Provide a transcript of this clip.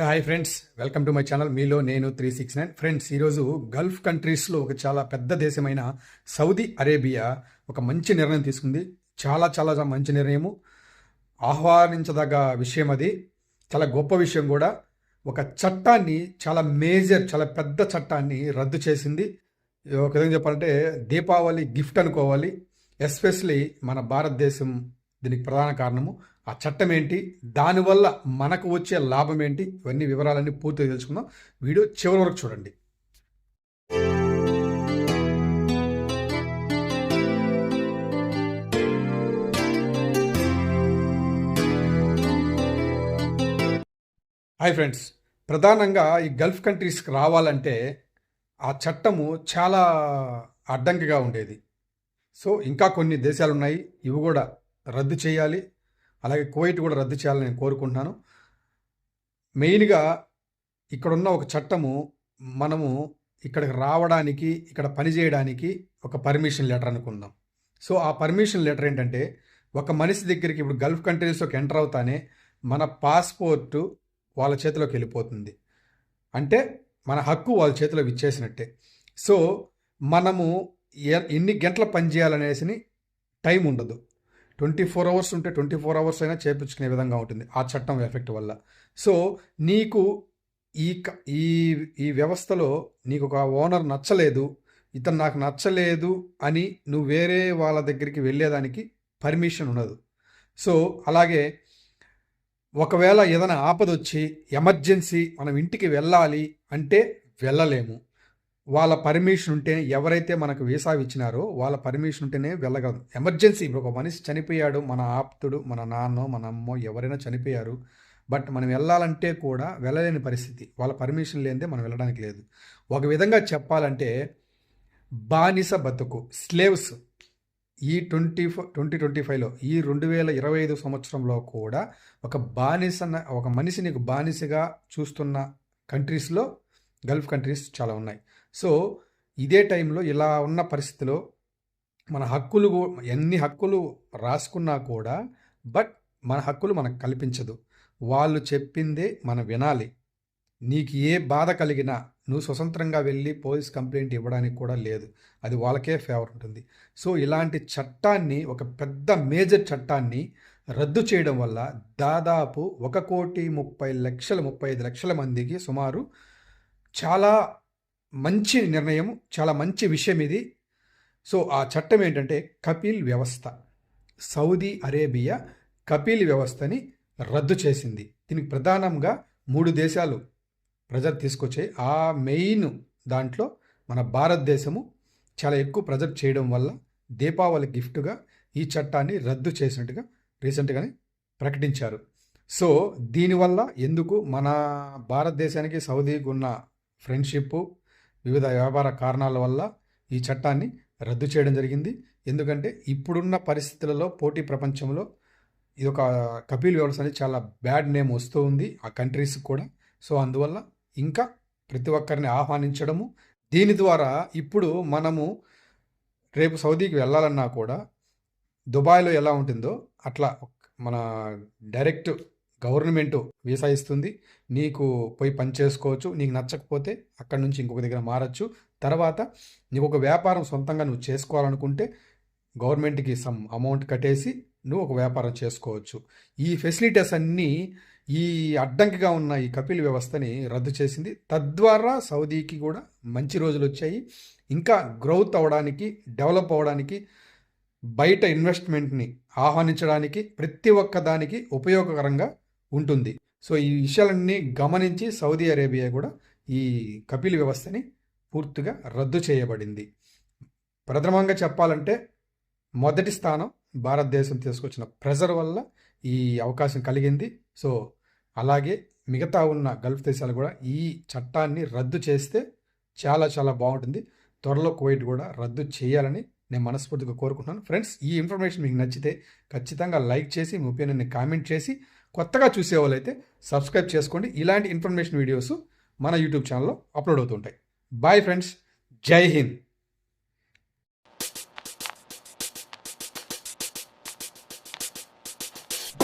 Hi friends welcome to my channel మీలో నేను three six nine friends ఈరోజు Gulf కంట్రీస్లో ఒక చాలా పెద్ద దేశమైన సౌదీ అరేబియా ఒక మంచి నిర్ణయం తీసుకుంది. చాలా చాలా మంచి నిర్ణయము. ఆహ్వానించదగ్గ విషయం అది. చాలా గొప్ప విషయం కూడా. ఒక చట్టాన్ని చాలా మేజర్ చాలా పెద్ద చట్టాన్ని రద్దు చేసింది. ఒక విధంగా చెప్పాలంటే దీపావళి గిఫ్ట్ అనుకోవాలి. ఎస్పెషలీ మన భారతదేశం దీనికి ప్రధాన కారణము. ఆ చట్టం ఏంటి దానివల్ల మనకు వచ్చే లాభం ఏంటి ఇవన్నీ వివరాలన్నీ పూర్తిగా తెలుసుకుందాం. వీడియో చివరి వరకు చూడండి. Hi friends. ప్రధానంగా ఈ గల్ఫ్ కంట్రీస్కి రావాలంటే ఆ చట్టము చాలా అడ్డంకిగా ఉండేది. సో ఇంకా కొన్ని దేశాలు ఉన్నాయి ఇవి కూడా రద్దు చేయాలి. అలాగే కువైట్ కూడా రద్దు చేయాలని నేను కోరుకుంటున్నాను. మెయిన్గా ఇక్కడున్న ఒక చట్టము మనము ఇక్కడికి రావడానికి ఇక్కడ పనిచేయడానికి ఒక పర్మిషన్ లెటర్ అనుకుందాం. సో ఆ పర్మిషన్ లెటర్ ఏంటంటే ఒక మనిషి దగ్గరికి ఇప్పుడు గల్ఫ్ కంట్రీస్లోకి ఎంటర్ అవుతానే మన పాస్పోర్టు వాళ్ళ చేతిలోకి వెళ్ళిపోతుంది. అంటే మన హక్కు వాళ్ళ చేతిలో ఇచ్చేసినట్టే సో మనము ఎన్ని గంటల పనిచేయాలనేసి టైం ఉండదు. ట్వంటీ ఫోర్ అవర్స్ ఉంటే ట్వంటీ ఫోర్ అవర్స్ అయినా చేపించుకునే విధంగా ఉంటుంది ఆ చట్టం ఎఫెక్ట్ వల్ల. సో నీకు ఈ క- ఈ ఈ వ్యవస్థలో నీకు ఒక ఓనర్ నచ్చలేదు ఇతను నాకు నచ్చలేదు అని నువ్వు వేరే వాళ్ళ దగ్గరికి వెళ్ళేదానికి పర్మిషన్ ఉండదు. సో అలాగే ఒకవేళ ఏదైనా ఆపద వచ్చి ఎమర్జెన్సీ మనం ఇంటికి వెళ్ళాలి అంటే వెళ్ళలేము. వాళ్ళ పర్మిషన్ ఉంటే ఎవరైతే మనకు వీసా ఇచ్చినారో వాళ్ళ పర్మిషన్ ఉంటేనే వెళ్ళగలం. ఎమర్జెన్సీ ఇప్పుడు ఒక మనిషి చనిపోయాడు మన ఆప్తుడు మన నాన్నో మన అమ్మో ఎవరైనా చనిపోయారు. బట్ మనం వెళ్ళాలంటే కూడా వెళ్ళలేని పరిస్థితి. వాళ్ళ పర్మిషన్ లేనిదే మనం వెళ్ళడానికి లేదు. ఒక విధంగా చెప్పాలంటే బానిస బతుకు స్లేవ్స్ ఈ ట్వంటీ ట్వంటీ ట్వంటీ ఫైవ్లో ఈ రెండు వేల ఇరవై ఐదు సంవత్సరంలో కూడా ఒక బానిస ఒక మనిషి నీకు బానిసగా చూస్తున్న కంట్రీస్లో గల్ఫ్ కంట్రీస్ చాలా ఉన్నాయి. సో ఇదే టైంలో ఇలా ఉన్న పరిస్థితిలో మన హక్కులు ఎన్ని హక్కులు రాసుకున్నా కూడా బట్ మన హక్కులు మనకు కల్పించదు. వాళ్ళు చెప్పిందే మనం వినాలి. నీకు ఏ బాధ కలిగినా నువ్వు స్వతంత్రంగా వెళ్ళి పోలీస్ కంప్లైంట్ ఇవ్వడానికి కూడా లేదు. అది వాళ్ళకే ఫేవర్ ఉంటుంది. సో ఇలాంటి చట్టాన్ని ఒక పెద్ద మేజర్ చట్టాన్ని రద్దు చేయడం వల్ల దాదాపు ఒక కోటి ముప్పై లక్షల ముప్పై ఐదు లక్షల మందికి సుమారు చాలా మంచి నిర్ణయం చాలా మంచి విషయం ఇది. సో ఆ చట్టం ఏంటంటే కపిల్ వ్యవస్థ. సౌదీ అరేబియా కపిల్ వ్యవస్థని రద్దు చేసింది. దీనికి ప్రధానంగా మూడు దేశాలు ప్రజలు తీసుకొచ్చాయి. ఆ మెయిన్ దాంట్లో మన భారతదేశము చాలా ఎక్కువ ప్రజలు చేయడం వల్ల దీపావళి గిఫ్ట్గా ఈ చట్టాన్ని రద్దు చేసినట్టుగా రీసెంట్గానే ప్రకటించారు. సో దీనివల్ల ఎందుకు మన భారతదేశానికి సౌదీకి ఉన్న ఫ్రెండ్షిప్ వివిధ వ్యాపార కారణాల వల్ల ఈ చట్టాన్ని రద్దు చేయడం జరిగింది. ఎందుకంటే ఇప్పుడున్న పరిస్థితులలో పోటీ ప్రపంచంలో ఇది ఒక కపిల్ వ్యవస్థ అనేది చాలా బ్యాడ్ నేమ్ వస్తూ ఉంది ఆ కంట్రీస్ కూడా. సో అందువల్ల ఇంకా ప్రతి ఒక్కరిని ఆహ్వానించడము. దీని ద్వారా ఇప్పుడు మనము రేపు సౌదీకి వెళ్ళాలన్నా కూడా దుబాయ్లో ఎలా ఉంటుందో అట్లా మన డైరెక్ట్ గవర్నమెంట్ వీసా ఇస్తుంది. నీకు పోయి పని చేసుకోవచ్చు. నీకు నచ్చకపోతే అక్కడి నుంచి ఇంకొక దగ్గర మారచ్చు. తర్వాత నీకు ఒక వ్యాపారం సొంతంగా నువ్వు చేసుకోవాలనుకుంటే గవర్నమెంట్కి సమ్ అమౌంట్ కట్టేసి నువ్వు ఒక వ్యాపారం చేసుకోవచ్చు. ఈ ఫెసిలిటీస్ అన్నీ ఈ అడ్డంకిగా ఉన్న ఈ కపిల్ వ్యవస్థని రద్దు చేసింది. తద్వారా సౌదీకి కూడా మంచి రోజులు వచ్చాయి. ఇంకా గ్రోత్ అవ్వడానికి డెవలప్ అవ్వడానికి బయట ఇన్వెస్ట్మెంట్ని ఆహ్వానించడానికి ప్రతి ఒక్క దానికి ఉపయోగకరంగా ఉంటుంది. సో ఈ విషయాలన్నీ గమనించి సౌదీ అరేబియా కూడా ఈ కపిల్ వ్యవస్థని పూర్తిగా రద్దు చేయబడింది. ప్రథమంగా చెప్పాలంటే మొదటి స్థానం భారతదేశం తీసుకొచ్చిన ప్రెజర్ వల్ల ఈ అవకాశం కలిగింది. సో అలాగే మిగతా ఉన్న గల్ఫ్ దేశాలు కూడా ఈ చట్టాన్ని రద్దు చేస్తే చాలా చాలా బాగుంటుంది. త్వరలో కువైట్ కూడా రద్దు చేయాలని నేను మనస్ఫూర్తిగా కోరుకుంటున్నాను. ఫ్రెండ్స్ ఈ ఇన్ఫర్మేషన్ మీకు నచ్చితే ఖచ్చితంగా లైక్ చేసి మీ ఒపీనియన్ని కామెంట్ చేసి కొత్తగా చూసే వాళ్ళైతే సబ్స్క్రైబ్ చేసుకోండి. ఇలాంటి ఇన్ఫర్మేషన్ వీడియోస్ మన యూట్యూబ్ ఛానల్లో అప్లోడ్ అవుతుంటాయి. Bye friends. జై హింద్.